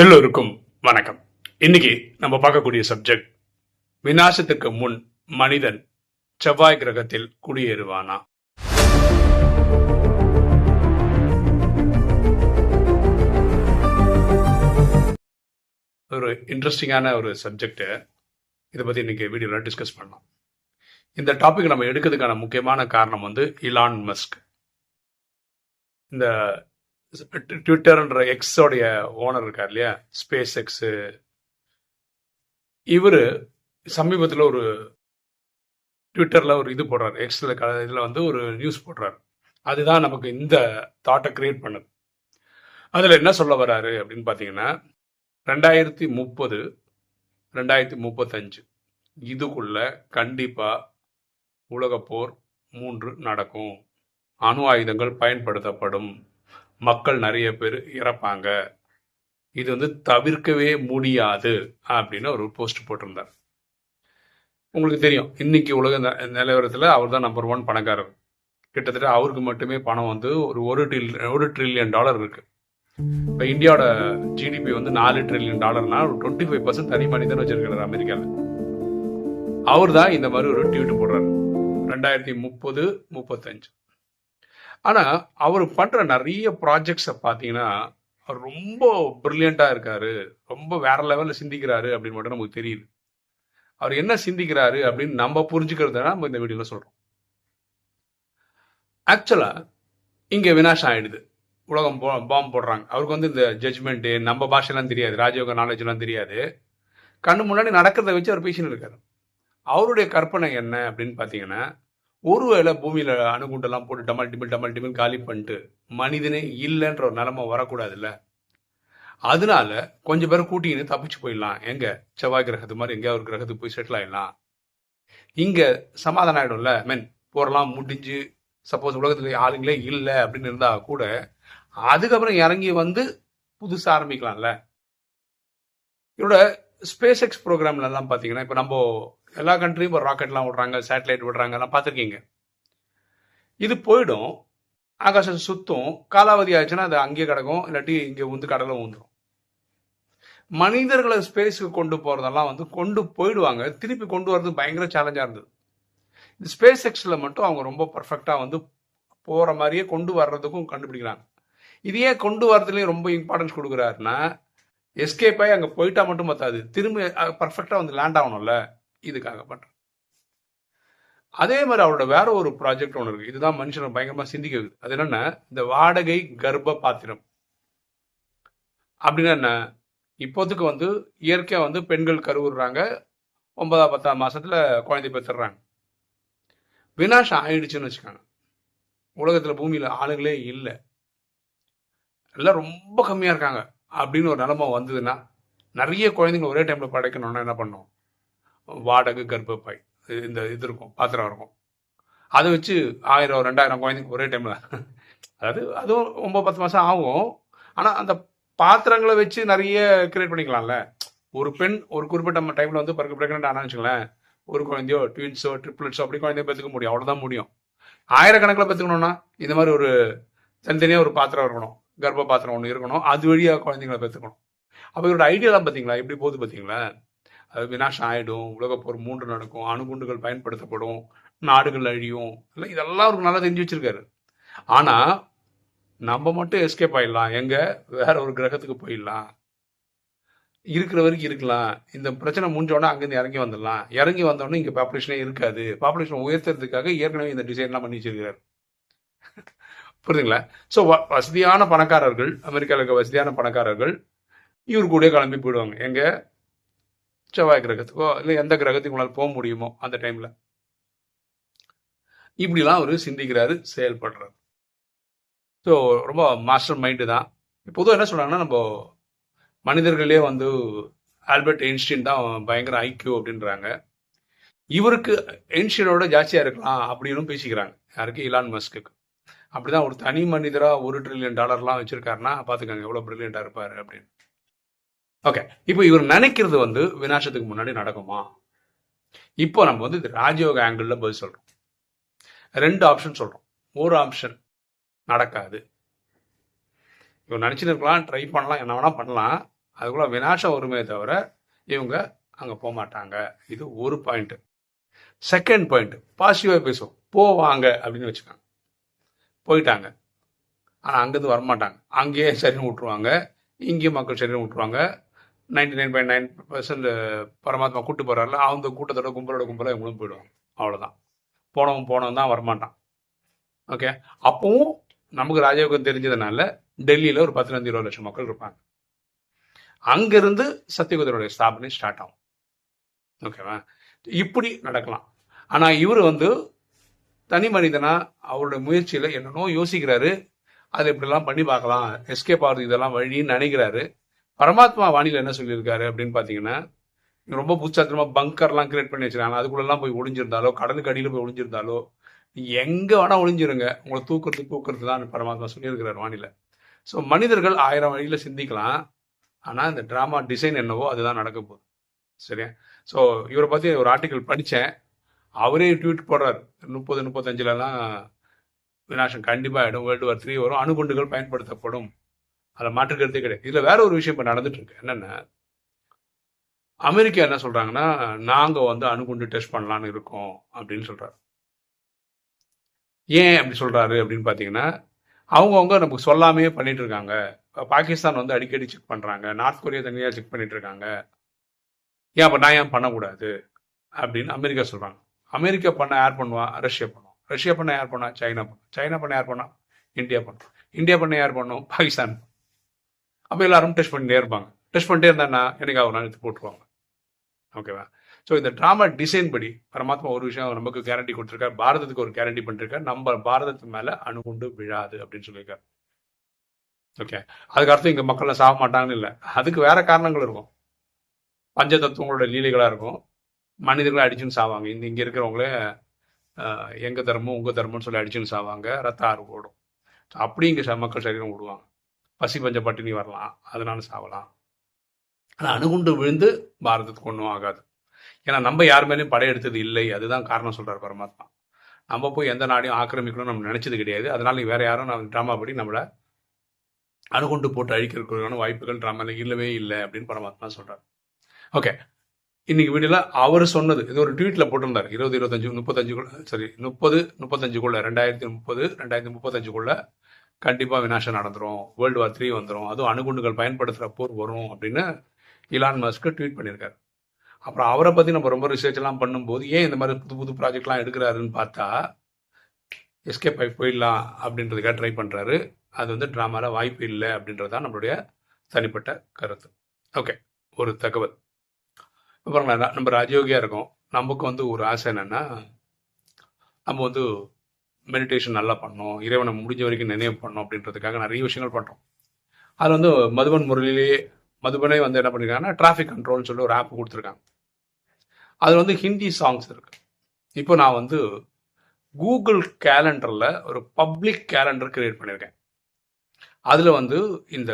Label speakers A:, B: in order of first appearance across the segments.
A: எல்லோருக்கும் வணக்கம். இன்னைக்கு நம்ம பார்க்கக்கூடிய சப்ஜெக்ட் விநாசத்துக்கு முன் மனிதன் செவ்வாய் கிரகத்தில் குடியேறுவானா? ஒரு இன்ட்ரெஸ்டிங்கான ஒரு சப்ஜெக்ட் இதை பத்தி இன்னைக்கு வீடியோல டிஸ்கஸ் பண்ணலாம். இந்த டாபிக் நம்ம எடுக்கிறதுக்கான முக்கியமான காரணம் வந்து இலான் மஸ்க் இந்த ட்விட்டர்ன்ற எக்ஸோடைய ஓனர் இருக்கார் இல்லையா? ஸ்பேஸ் எக்ஸ் இவர் சமீபத்தில் ஒரு ட்விட்டரில் ஒரு இது போடுறாரு. எக்ஸில் இதில் வந்து ஒரு நியூஸ் போடுறாரு. அதுதான் நமக்கு இந்த தாட்டை கிரியேட் பண்ணுது. அதில் என்ன சொல்ல வராரு அப்படின்னு பார்த்தீங்கன்னா ரெண்டாயிரத்தி முப்பது ரெண்டாயிரத்தி முப்பத்தஞ்சு. இதுக்குள்ள கண்டிப்பாக உலகப்போர் மூன்று நடக்கும். அணு ஆயுதங்கள் பயன்படுத்தப்படும். மக்கள் நிறைய பேர் இறப்பாங்க. இது வந்து தவிர்க்கவே முடியாது அப்படின்னு ஒரு போஸ்ட் போட்டிருந்தார். உங்களுக்கு தெரியும் இன்னைக்கு உலக நிலவரத்தில் அவர் தான் நம்பர் ஒன் பணக்காரர். கிட்டத்தட்ட அவருக்கு மட்டுமே பணம் வந்து ஒரு ஒரு ட்ரில் ஒரு ட்ரில்லியன் டாலர் இருக்கு. இப்போ இந்தியாவோட ஜிடிபி வந்து நாலு ட்ரில்லியன் டாலர்னா ஒரு டுவெண்ட்டி ஃபைவ் பர்சன்ட் தனி மனிதன் வச்சிருக்கிறார் அமெரிக்காவில் அவர் தான் இந்த மாதிரி ஒரு ட்வீட் போடுறாரு. ரெண்டாயிரத்தி முப்பது முப்பத்தஞ்சு. ஆனால் அவர் பண்ற நிறைய ப்ராஜெக்ட்ஸை பார்த்தீங்கன்னா அவர் ரொம்ப பிரில்லியண்டா இருக்காரு. ரொம்ப வேற லெவலில் சிந்திக்கிறாரு அப்படின்னு மட்டும் நமக்கு தெரியுது. அவர் என்ன சிந்திக்கிறாரு அப்படின்னு நம்ம புரிஞ்சுக்கிறதுனா நம்ம இந்த வீடியோவில் சொல்கிறோம் ஆக்சுவலாக இங்கே வினாஷம் ஆயிடுது. உலகம் பாம்பு போடுறாங்க. அவருக்கு வந்து இந்த ஜட்ஜ்மெண்ட்டு நம்ம பாஷைலாம் தெரியாது ராஜயோக நாலேஜ்லாம் தெரியாது. கண்ணு முன்னாடி நடக்கிறத வச்சு அவர் பேசின்னு இருக்காரு. அவருடைய கற்பனை என்ன அப்படின்னு பார்த்தீங்கன்னா ஒருவேளை பூமியில் அணுகுண்டெல்லாம் போட்டு டமல் டிமில் டமல் டிமில் காலி பண்ணிட்டு மனிதனே இல்லைன்ற ஒரு நிலமை வரக்கூடாதுல்ல? அதனால கொஞ்சம் பேர் கூட்டிக்கின்னு தப்பிச்சு போயிடலாம். எங்க? செவ்வாய் கிரகத்து மாதிரி எங்கேயாவது ஒரு கிரகத்துக்கு போய் செட்டில் ஆயிடலாம். இங்க சமாதானம் ஆயிடும்ல? மென் போரெல்லாம் முடிஞ்சு சப்போஸ் உலகத்துல ஆளுங்களே இல்லை அப்படின்னு இருந்தா கூட அதுக்கப்புறம் இறங்கி வந்து புதுசாக ஆரம்பிக்கலாம்ல? இதோட ஸ்பேஸ் எக்ஸ் ப்ரோக்ராம்லாம் பார்த்தீங்கன்னா இப்போ நம்ம எல்லா கண்ட்ரியும் இப்போ ராக்கெட்லாம் விடுறாங்க சேட்டலைட் விடுறாங்க எல்லாம் பார்த்துருக்கீங்க. இது போயிடும் ஆகாசம் சுத்தும் காலாவதி ஆச்சுன்னா அது அங்கேயே கிடக்கும் இல்லாட்டி இங்கே வந்து கடலை ஊந்துடும் மனிதர்களை ஸ்பேஸுக்கு கொண்டு போகிறதெல்லாம் வந்து கொண்டு போயிடுவாங்க திருப்பி கொண்டு வரது பயங்கர சேலஞ்சாக இருந்தது. இந்த ஸ்பேஸ் எக்ஸில் மட்டும் அவங்க ரொம்ப பர்ஃபெக்டாக வந்து போகிற மாதிரியே கொண்டு வர்றதுக்கும் கண்டுபிடிக்கிறாங்க. இதையே கொண்டு வரதுலேயும் ரொம்ப இம்பார்ட்டன்ஸ் கொடுக்குறாருன்னா எஸ்கேப் ஆகி அங்கே போயிட்டா மட்டும் பார்த்தாது திரும்ப பர்ஃபெக்டாக வந்து லேண்ட் ஆகணும்ல. இதுக்காக பண்ணுறேன் அதே மாதிரி அவரோட வேற ஒரு ப்ராஜெக்ட் ஒன்று இருக்கு. இதுதான் மனுஷனை பயங்கரமாக சிந்திக்க வைக்குது அது என்னென்ன இந்த வாடகை கர்ப்ப பாத்திரம். அப்படின்னா என்ன? இப்போதைக்கு வந்து இயற்கையாக வந்து பெண்கள் கருவுறாங்க. ஒன்பதாம் பத்தாம் மாதத்தில் குழந்தை பெற்றுறாங்க. வினாஷம் ஆயிடுச்சுன்னு வச்சுக்காங்க. உலகத்தில் பூமியில் ஆளுங்களே இல்லை. எல்லாம் ரொம்ப கம்மியாக இருக்காங்க. அப்படின்னு ஒரு நிலமை வந்ததுன்னா நிறைய குழந்தைங்க ஒரே டைமில் படைக்கணும்னா என்ன பண்ணும் வாடகை கர்ப்பப்பை. இந்த இது இருக்கும் பாத்திரம் இருக்கும். அதை வச்சு ஆயிரம் ரெண்டாயிரம் குழந்தைங்க ஒரே டைமில் அதாவது அதுவும் ஒம்பது பத்து மாதம் ஆகும். ஆனால் அந்த பாத்திரங்களை வச்சு நிறைய கிரியேட் பண்ணிக்கலாம்ல. ஒரு பெண் ஒரு குறிப்பிட்ட டைமில் வந்து பிறகு பிரெக்னென்ட் ஆனால் வச்சுங்களேன் ஒரு குழந்தையோ ட்வின்ஸோ ட்ரிப்ளட்ஸோ அப்படி குழந்தைய பெற்றுக்க முடியும். அவ்வளோதான் முடியும். ஆயிரக்கணக்கில் பெற்றுக்கணும்னா இந்த மாதிரி ஒரு தனித்தனியாக ஒரு பாத்திரம் இருக்கணும். கர்ப்ப பாத்திரம் ஒன்று இருக்கணும். அது வழியாக குழந்தைங்களை பெற்றுக்கணும். அப்போ இவரோட ஐடியாலாம் பார்த்தீங்களா எப்படி போகுது பார்த்தீங்களா அது வினாஷம் ஆகிடும் உலகப்போர் மூன்று நடக்கும் அணுகுண்டுகள் பயன்படுத்தப்படும் நாடுகள் அழியும் இல்லை இதெல்லாம் அவருக்கு நல்லா தெரிஞ்சு வச்சிருக்காரு. ஆனால் நம்ம மட்டும் எஸ்கேப் ஆயிடலாம். எங்கே? வேற ஒரு கிரகத்துக்கு போயிடலாம். இருக்கிற வரைக்கும் இருக்கலாம். இந்த பிரச்சனை முடிஞ்சோடனே அங்கேருந்து இறங்கி வந்துடலாம். இறங்கி வந்தோடனே இங்கே பாப்புலேஷனே இருக்காது. பாப்புலேஷன் உயர்த்துறதுக்காக ஏற்கனவே இந்த டிசைன்லாம் பண்ணி வச்சிருக்கிறார். புரியுதுங்களா? ஸோ வசதியான பணக்காரர்கள் அமெரிக்காவில் இருக்க வசதியான பணக்காரர்கள் இவர் கூட கிளம்பி போயிடுவாங்க. எங்கே? செவ்வாய் கிரகத்துக்கோ இல்லை எந்த கிரகத்துக்கு உங்களால் போக முடியுமோ அந்த டைமில் இப்படிலாம் அவர் சிந்திக்கிறாரு செயல்படுறாரு. ஸோ ரொம்ப மாஸ்டர் மைண்டு தான். பொதுவாக என்ன சொல்கிறாங்கன்னா நம்ம மனிதர்களே வந்து ஆல்பர்ட் ஐன்ஸ்டீன் தான் பயங்கர ஐக்கியூ அப்படின்றாங்க. இவருக்கு ஐன்ஸ்டீனோட ஜாஸ்தியாக இருக்கலாம் அப்படின்னு பேசிக்கிறாங்க. யாருக்கு? இலான் மஸ்க்கு அப்படிதான் ஒரு தனி மனிதராக ஒரு ட்ரில்லியன் டாலர்லாம் வச்சுருக்காருன்னா பார்த்துக்கோங்க எவ்வளோ பிரில்லியண்டா இருப்பார் அப்படின்னு. ஓகே இப்போ இவர் நினைக்கிறது வந்து விநாசத்துக்கு முன்னாடி நடக்குமா? இப்போ நம்ம வந்து இது ராஜயோக ஆங்கிளில் பதில் சொல்கிறோம் ரெண்டு ஆப்ஷன் சொல்கிறோம் ஒரு ஆப்ஷன் நடக்காது. இவர் நினச்சின்னு இருக்கலாம் ட்ரை பண்ணலாம் என்ன வேணால் பண்ணலாம். அதுக்குள்ள வினாசம் வருமே தவிர இவங்க அங்கே போக மாட்டாங்க. இது ஒரு பாயிண்ட்டு செகண்ட் பாயிண்ட் பாசிட்டிவாக பேசுவோம். போவாங்க அப்படின்னு வச்சுக்காங்க. போயிட்டாங்க. ஆனால் அங்கேருந்து வரமாட்டாங்க. அங்கேயே சரின்னு விட்ருவாங்க இங்கேயும் மக்கள் சரின்னு விட்ருவாங்க ninety nine point nine percent பரமாத்மா கூட்டு போகிறாரில்ல அவங்க கூட்டத்தோட கும்பலோட கும்பலாக இவங்களும் போயிடுவாங்க. அவ்வளோதான் போனவன் போனவன் தான் வரமாட்டான். ஓகே அப்பவும் நமக்கு ராஜயோகம் தெரிஞ்சதுனால டெல்லியில் ஒரு பதினஞ்சு இருபது லட்சம் மக்கள் இருப்பாங்க. அங்கேருந்து சத்தியகுதருடைய ஸ்தாபனை ஸ்டார்ட் ஆகும். ஓகேவா இப்படி நடக்கலாம். ஆனால் இவர் வந்து தனி மனிதனாக அவருடைய முயற்சியில் என்னென்னோ யோசிக்கிறாரு. அதை இப்படிலாம் பண்ணி பார்க்கலாம். எஸ்கேப் ஆகுது இதெல்லாம் வழின்னு நினைக்கிறாரு. பரமாத்மா வாணியில் என்ன சொல்லியிருக்காரு அப்படின்னு பார்த்தீங்கன்னா ரொம்ப புச்சாத்திரமா பங்கர்லாம் கிரியேட் பண்ணி வச்சிருக்காங்க. அதுக்குள்ளெல்லாம் போய் ஒளிஞ்சிருந்தாலோ கடலுக்கு அடியில் போய் ஒளிஞ்சிருந்தாலோ எங்கே வேணால் ஒளிஞ்சிருங்க. உங்களை தூக்குறது தூக்குறது தான் பரமாத்மா சொல்லியிருக்கிறார் வானிலை. ஸோ மனிதர்கள் ஆயிரம் வழியில் சிந்திக்கலாம். ஆனால் இந்த ட்ராமா டிசைன் என்னவோ அதுதான் நடக்க போகுது. சரியா? ஸோ இவரை பற்றி ஒரு ஆர்டிக்கல் படித்தேன் அவரே ட்வீட் போடுறார். முப்பது முப்பத்தஞ்சிலலாம் விநாசம் கண்டிப்பாக ஆகிடும் வேர்ல்டு வார் த்ரீ வரும். அணுகுண்டுகள் பயன்படுத்தப்படும். அதை மாற்றுக்கிறதே கிடையாது. இதில் வேற ஒரு விஷயம் இப்போ நடந்துட்டு இருக்கு. என்னென்ன அமெரிக்கா என்ன சொல்றாங்கன்னா நாங்கள் வந்து அணுகுண்டு டெஸ்ட் பண்ணலான்னு இருக்கோம் அப்படின்னு சொல்றாரு. ஏன் அப்படி சொல்றாரு அப்படின்னு பார்த்தீங்கன்னா அவங்கவுங்க நமக்கு சொல்லாமே பண்ணிட்டு இருக்காங்க. பாகிஸ்தான் வந்து அடிக்கடி செக் பண்ணுறாங்க நார்த் கொரியா தனியாக செக் பண்ணிட்டு இருக்காங்க. ஏன் அப்போ நான் ஏன் பண்ணக்கூடாது? அப்படின்னு அமெரிக்கா சொல்கிறாங்க அமெரிக்கா பண்ண யார் பண்ணுவா? ரஷ்யா பண்ணுவோம் ரஷ்யா பண்ண யார் பண்ணா சைனா பண்ணும். சைனா பண்ண யார் பண்ணா இந்தியா பண்ணும். இந்தியா பண்ண யார் பண்ணும்? பாகிஸ்தான் அப்போ எல்லாரும் டெஸ்ட் பண்ணிட்டே இருப்பாங்க. டெஸ்ட் பண்ணிட்டே இருந்தா எனக்கு அவர் நாள் எடுத்து போட்டுருவாங்க. ஓகேவா ஸோ இந்த ட்ராமா டிசைன் படி பரமாத்மா ஒரு விஷயம் நமக்கு கேரண்டி கொடுத்துருக்காரு. பாரதத்துக்கு ஒரு கேரண்டி பண்ணிருக்காரு. நம்ம பாரதத்து மேலே அணுகுண்டு விழாது அப்படின்னு சொல்லியிருக்காரு. ஓகே அதுக்கு அர்த்தம் இங்கே மக்கள்லாம் சாக மாட்டாங்கன்னு இல்லை. அதுக்கு வேற காரணங்கள் இருக்கும். பஞ்ச தத்துவங்களோட லீலைகளாக இருக்கும். மனிதர்களை அடிச்சுன்னு சாவாங்க. இந்த இங்கே இருக்கிறவங்களே எங்கள் தர்மம் உங்கள் தர்மம்னு சொல்லி அடிச்சுன்னு சாவாங்க. ரத்த ஆறு ஓடும் அப்படி இங்கே மக்கள் சரீரம் விடுவாங்க பசி பஞ்ச பட்டினி வரலாம் அதனால சாவலாம். ஆனா அணுகுண்டு விழுந்து பாரதத்துக்கு ஒன்றும் ஆகாது. ஏன்னா நம்ம யார் மேலேயும் படையெடுத்தது இல்லை அதுதான் காரணம் சொல்றாரு பரமாத்மா. நம்ம போய் எந்த நாடையும் ஆக்கிரமிக்கணும்னு நம்ம நினைச்சது கிடையாது. அதனால வேற யாரும் நம்ம ட்ராமா படி நம்மள அணுகுண்டு போட்டு அழிக்கிறதுக்கான வாய்ப்புகள் ட்ராமால இல்லவே இல்லை அப்படின்னு பரமாத்மா சொல்றாரு. ஓகே இன்னைக்கு வீடியோல அவர் சொன்னது இது ஒரு ட்வீட்ல போட்டிருந்தார். இருபது இருபத்தஞ்சு முப்பத்தஞ்சுக்குள்ள சரி முப்பது முப்பத்தஞ்சுக்குள்ள ரெண்டாயிரத்தி முப்பது ரெண்டாயிரத்தி முப்பத்தஞ்சுக்குள்ள கண்டிப்பாக வினாசம் நடந்துரும். வேர்ல்டு வார் த்ரீ வந்துடும் அதுவும் அணுகுண்டுகள் பயன்படுத்துகிற போர் வரும் அப்படின்னு இலான் மஸ்க்கு ட்வீட் பண்ணியிருக்காரு. அப்புறம் அவரை பற்றி நம்ம ரொம்ப ரிசர்ச்லாம் பண்ணும்போது ஏன் இந்த மாதிரி புது புது ப்ராஜெக்ட்லாம் எடுக்கிறாருன்னு பார்த்தா எஸ்கேப் ஆகி போயிடலாம் அப்படின்றதுக்காக ட்ரை பண்ணுறாரு அது வந்து ட்ராமாவில் வாய்ப்பு இல்லை அப்படின்றது தான் நம்மளுடைய தனிப்பட்ட கருத்து. ஓகே ஒரு தகவல். அப்புறம் நம்ம ராஜயோகியாக இருக்கோம். நமக்கு வந்து ஒரு ஆசை என்னென்னா நம்ம வந்து மெடிடேஷன் நல்லா பண்ணோம் இறைவனை முடிஞ்ச வரைக்கும் நினைவு பண்ணோம் அப்படின்றதுக்காக நிறைய விஷயங்கள் பண்ணுறோம் அது வந்து மதுபன் முறையிலேயே மதுபனே வந்து என்ன பண்ணியிருக்காங்கன்னா டிராஃபிக் கண்ட்ரோல்னு சொல்லி ஒரு ஆப் கொடுத்துருக்காங்க. அதில் வந்து ஹிந்தி சாங்ஸ் இருக்கு. இப்போ நான் வந்து கூகுள் கேலண்டரில் ஒரு பப்ளிக் கேலண்டர் கிரியேட் பண்ணியிருக்கேன். அதில் வந்து இந்த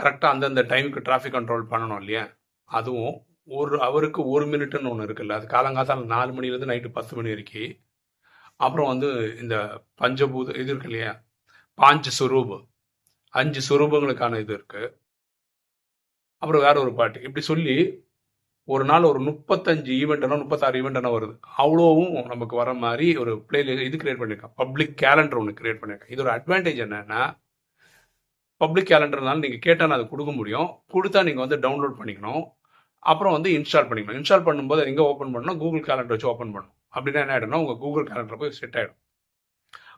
A: கரெக்டாக அந்தந்த டைமுக்கு டிராஃபிக் கண்ட்ரோல் பண்ணணும் இல்லையா? அதுவும் ஒரு அவருக்கு ஒரு மினிட்னு ஒன்று இருக்குல்ல அது காலங்காத்தால் நாலு மணிலேருந்து நைட்டு பத்து மணி வரைக்கும் அப்புறம் வந்து இந்த பஞ்சபூத இது இருக்கு இல்லையா? பாஞ்சு சுரூபு. அஞ்சு சுரூபங்களுக்கான இது இருக்கு. அப்புறம் வேற ஒரு பாட்டு. இப்படி சொல்லி ஒரு நாள் ஒரு முப்பத்தஞ்சு ஈவெண்ட்னா முப்பத்தாறு ஈவெண்ட்னா வருது. அவ்வளோவும் நமக்கு வர மாதிரி ஒரு பிளே இது கிரியேட் பண்ணியிருக்கேன். பப்ளிக் கேலண்டர் ஒன்று கிரியேட் பண்ணியிருக்கேன். இதோட அட்வான்டேஜ் என்னன்னா பப்ளிக் கேலண்டர்னால நீங்கள் கேட்டால் அது கொடுக்க முடியும். கொடுத்தா நீங்கள் வந்து டவுன்லோட் பண்ணிக்கணும். அப்புறம் வந்து இன்ஸ்டால் பண்ணிக்கணும். இன்ஸ்டால் பண்ணும்போது எங்கே ஓப்பன் பண்ணணும் கூகுள் கேலண்டர் வச்சு ஓப்பன் பண்ணணும். அப்படின்னா என்ன ஆகிடும்னா உங்கள் கூகுள் கேலண்டர் போய் செட் ஆகிடும்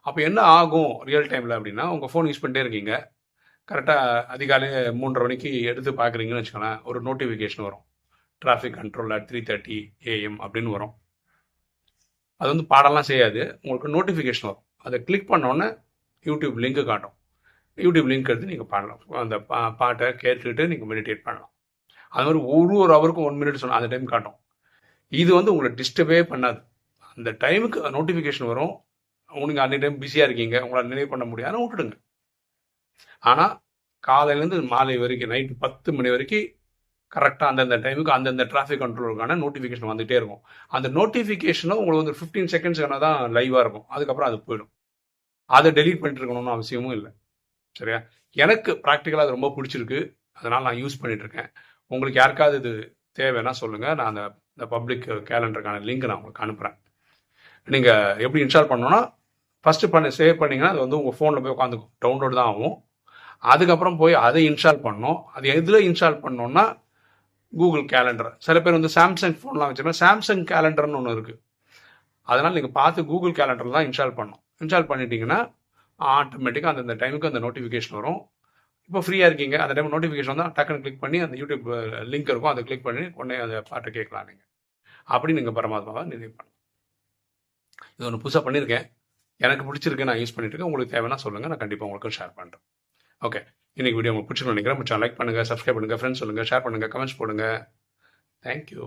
A: அப்போ என்ன ஆகும் ரியல் டைமில் அப்படின்னா உங்கள் ஃபோன் யூஸ் பண்ணிட்டே இருக்கீங்க. கரெக்டாக அதிகாலை மூன்றரை மணிக்கு எடுத்து பார்க்குறீங்கன்னு வச்சுக்கோங்களேன் ஒரு நோட்டிஃபிகேஷன் வரும். Traffic control at three thirty AM அப்படின்னு வரும். அது வந்து பாடலாம் செய்யாது. உங்களுக்கு நோட்டிஃபிகேஷன் வரும். அதை கிளிக் பண்ணோன்னே யூடியூப் லிங்க்கு காட்டும். யூடியூப் லிங்க் எடுத்து நீங்கள் பாடலாம். அந்த பா பாட்டை கேட்டுக்கிட்டு நீங்கள் மெடிடேட் பண்ணலாம். அது மாதிரி ஒரு ஒரு ஹவருக்கும் ஒன் மினிட் சொன்னால் அந்த டைம் காட்டும். இது வந்து உங்களை டிஸ்டர்பே பண்ணாது. அந்த டைமுக்கு நோட்டிஃபிகேஷன் வரும். உனக்கு அந்த டைம் பிஸியாக இருக்கீங்க. உங்களால் நினைவு பண்ண முடியாது. விட்டுடுங்க. ஆனால் காலையிலேருந்து மாலை வரைக்கும் நைட்டு பத்து மணி வரைக்கும் கரெக்டாக அந்தந்த டைமுக்கு அந்தந்த டிராஃபிக் கண்ட்ரோலுக்கான நோட்டிஃபிகேஷன் வந்துகிட்டே இருக்கும். அந்த நோட்டிஃபிகேஷனும் உங்களுக்கு வந்து ஃபிஃப்டீன் செகண்ட்ஸ் தான் லைவாக இருக்கும். அதுக்கப்புறம் அது போயிடும். அதை டெலீட் பண்ணிட்டு இருக்கணும்னு அவசியமும் இல்லை. சரியா? எனக்கு ப்ராக்டிக்கலாக அது ரொம்ப பிடிச்சிருக்கு. அதனால் நான் யூஸ் பண்ணிட்டு இருக்கேன். உங்களுக்கு யாருக்காவது இது தேவைன்னா சொல்லுங்கள் நான் அந்த இந்த பப்ளிக் கேலண்டருக்கான லிங்க் நான் உங்களுக்கு அனுப்புகிறேன் நீங்கள் எப்படி இன்ஸ்டால் பண்ணோன்னா ஃபஸ்ட்டு பண்ணி சேவ் பண்ணிங்கன்னா அது வந்து உங்கள் ஃபோனில் போய் உட்காந்து டவுன்லோட் தான் ஆகும். அதுக்கப்புறம் போய் அதை இன்ஸ்டால் பண்ணோம். அது எதில் இன்ஸ்டால் பண்ணோன்னா கூகுள் கேலண்டர் சில பேர் வந்து சாம்சங் ஃபோன்லாம் வச்சுருந்தா சாம்சங் கேலண்டர்னு ஒன்று இருக்குது அதனால் நீங்கள் பார்த்து கூகுள் கேலண்டர் தான் இன்ஸ்டால் பண்ணணும். இன்ஸ்டால் பண்ணிட்டீங்கன்னா ஆட்டோமேட்டிக்காக அந்தந்த டைமுக்கு அந்த நோட்டிஃபிகேஷன் வரும். இப்போ ஃப்ரீயாக இருக்கீங்க. அந்த டைம் நோட்டிஃபிகேஷன் வந்தால் டக்குன்னு கிளிக் பண்ணி அந்த யூடியூப் லிங்க் இருக்கும். அதை கிளிக் பண்ணி உடனே அந்த பாட்டு கேட்கலாம் நீங்கள் அப்படி நீங்கள் பரமாத்மாவை நிதி பண்ணலாம். இது ஒன்று புதுசாக பண்ணியிருக்கேன். எனக்கு பிடிச்சிருக்கு நான் யூஸ் பண்ணிட்டு இருக்கேன் உங்களுக்கு தேவைன்னா சொல்லுங்கள் நான் கண்டிப்பாக உங்களுக்கு ஷேர் பண்ணுறேன் ஓகே இன்னைக்கு வீடியோ உங்களுக்கு பிடிச்சிருக்கணும் நினைக்கிறேன். லைக் பண்ணுங்கள் சப்ஸ்கிரைப் பண்ணுங்கள் ஃப்ரெண்ட்ஸ் சொல்லுங்கள் ஷேர் பண்ணுங்கள் கமெண்ட்ஸ் போடுங்க. தேங்க்யூ